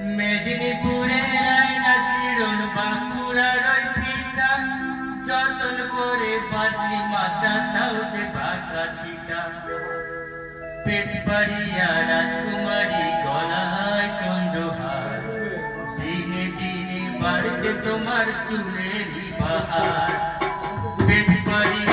মেদিনীপুরের রায়না চিরন বাঁকুড়ার ওই যতন করে বাদলি মাতা বাঁকা ছিটা রাজকুমারী গলায় চন্দ্রহার। দিনে দিনে তোমার চুলের বাহার। পেটবাড়িয়া